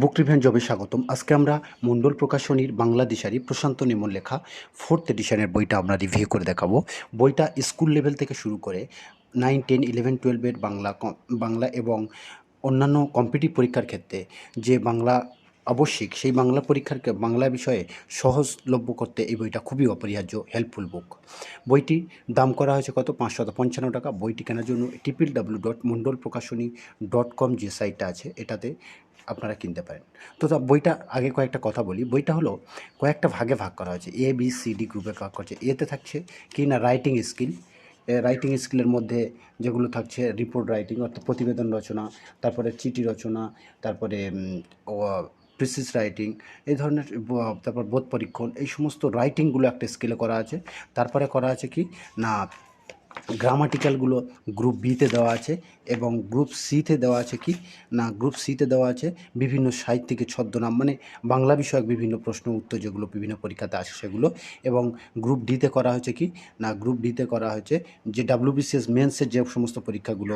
বুক রিভেন জবে স্বাগতম। আজকে আমরা মণ্ডল প্রকাশনীর বাংলাদেশারি প্রশান্ত নিমন লেখা ফোর্থ এডিশনের বইটা আমরা রিভিউ করে দেখাবো। বইটা স্কুল লেভেল থেকে শুরু করে নাইন টেন ইলেভেন টুয়েলভের বাংলা বাংলা এবং অন্যান্য কম্পিটিভ পরীক্ষার ক্ষেত্রে যে বাংলা আবশ্যিক, সেই বাংলা পরীক্ষার বাংলা বিষয়ে সহজলভ্য করতে এই বইটা খুবই অপরিহার্য হেল্পফুল বুক বইটি দাম করা হয়েছে কত? পাঁচশত পঞ্চান্ন টাকা। বইটি কেনার জন্য টিপিল W dot Mondal Prakashani dot com যে সাইটটা আছে, এটাতে আপনারা কিনতে পারেন। তো বইটা আগে কয়েকটা কথা বলি। বইটা হলো কয়েকটা ভাগে ভাগ করা হয়েছে। এ বি সি ডি গ্রুপে ভাগ করছে এতে থাকছে কি না রাইটিং স্কিল রাইটিং স্কিলের মধ্যে যেগুলো থাকছে রিপোর্ট রাইটিং অর্থাৎ প্রতিবেদন রচনা, তারপরে চিঠি রচনা, তারপরে প্রিসিস রাইটিং এই ধরনের তারপর বোধ পরীক্ষণ, এই সমস্ত রাইটিংগুলো একটা স্কেলে করা আছে। তারপরে করা আছে কি? না গ্রামাটিক্যালগুলো গ্রুপ বিতে দেওয়া আছে এবং গ্রুপ সিতে দেওয়া আছে কি? না গ্রুপ সিতে দেওয়া আছে বিভিন্ন সাহিত্যিকের ছদ্মনাম মানে বাংলা বিষয়ক বিভিন্ন প্রশ্ন, উত্তর যেগুলো বিভিন্ন পরীক্ষাতে আসে সেগুলো এবং গ্রুপ ডিতে করা হয়েছে কি? না গ্রুপ ডিতে করা হয়েছে যে ডাব্লিউবিসিএস মেন্সের যে সমস্ত পরীক্ষাগুলো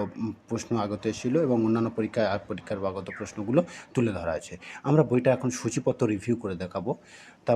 প্রশ্ন আগত এসেছিল এবং অন্যান্য পরীক্ষায় আর পরীক্ষার আগত প্রশ্নগুলো তুলে ধরা আছে আমরা বইটা এখন সূচিপত্র রিভিউ করে দেখাবো। তা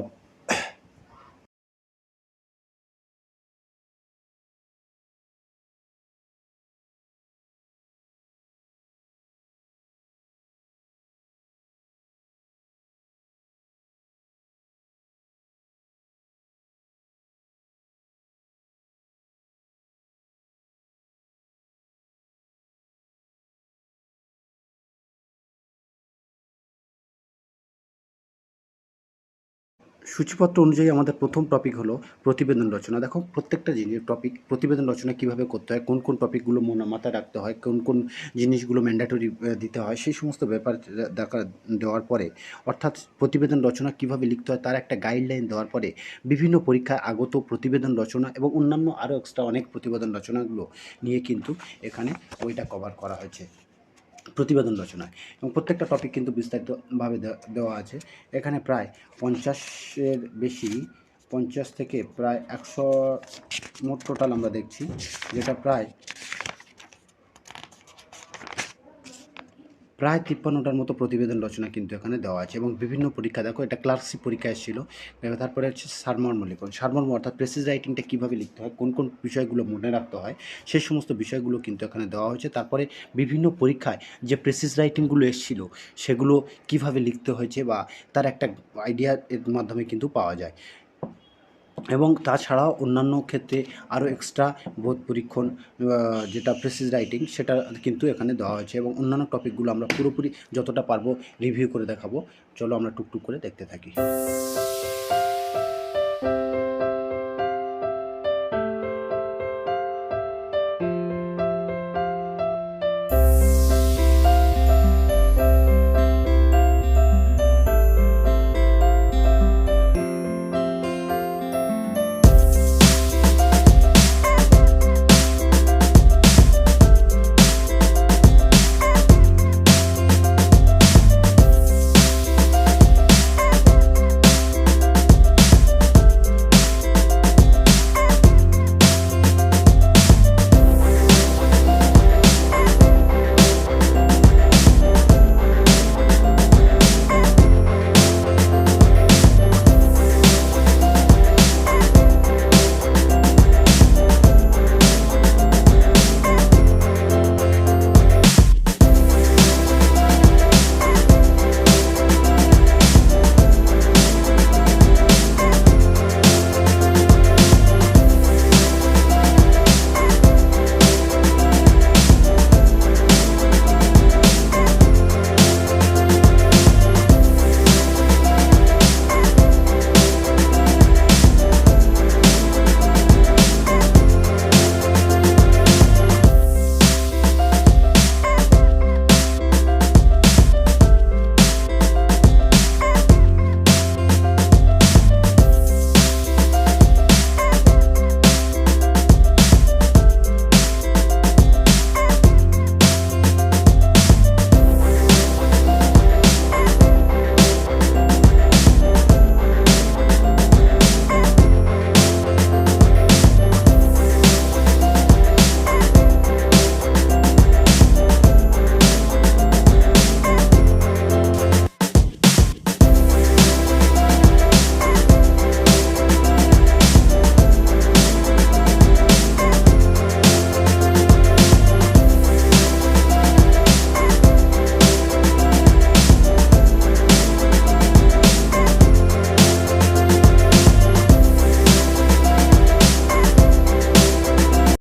সূচিপত্র অনুযায়ী আমাদের প্রথম টপিক হলো প্রতিবেদন রচনা। দেখো, প্রত্যেকটা জিনিস টপিক প্রতিবেদন রচনা কীভাবে করতে হয়, কোন কোন টপিকগুলো মনে মাথায় রাখতে হয়, কোন কোন জিনিসগুলো ম্যান্ডেটরি দিতে হয়, সেই সমস্ত ব্যাপার দেখা দেওয়ার পরে, অর্থাৎ প্রতিবেদন রচনা কীভাবে লিখতে হয়, তার একটা গাইডলাইন দেওয়ার পরে বিভিন্ন পরীক্ষায় আগত প্রতিবেদন রচনা এবং অন্যান্য আরও এক্সট্রা অনেক প্রতিবেদন রচনাগুলো নিয়ে কিন্তু এখানে বইটা কভার করা হয়েছে। প্রতিবেদন রচনায় এবং প্রত্যেকটা টপিক কিন্তু বিস্তারিতভাবে দেওয়া আছে। এখানে প্রায় পঞ্চাশের বেশি, পঞ্চাশ থেকে প্রায় একশো মোট টোটাল আমরা দেখছি, যেটা প্রায় প্রায় তিপ্পান্নটার মতো প্রতিবেদন রচনা কিন্তু এখানে দেওয়া আছে এবং বিভিন্ন পরীক্ষা, দেখো এটা ক্লার্কশিপ পরীক্ষা এসেছিল তারপরে হচ্ছে সারমর্ম লিখন। সারমর্ম অর্থাৎ প্রেসিস রাইটিংটা কীভাবে লিখতে হয়, কোন কোন বিষয়গুলো মনে রাখতে হয় সেই সমস্ত বিষয়গুলো কিন্তু এখানে দেওয়া হয়েছে। তারপরে বিভিন্ন পরীক্ষায় যে প্রেসিস রাইটিংগুলো এসেছিল, সেগুলো কীভাবে লিখতে হয়েছে বা তার একটা আইডিয়া এর মাধ্যমে কিন্তু পাওয়া যায়। এবং তাছাড়াও অন্যান্য ক্ষেত্রে আরও এক্সট্রা বোধ পরীক্ষণ যেটা প্রেসিস রাইটিং সেটা কিন্তু এখানে দেওয়া হয়েছে এবং অন্যান্য টপিকগুলো আমরা পুরোপুরি যতটা পারব রিভিউ করে দেখাবো। চলো আমরা টুকটুক করে দেখতে থাকি।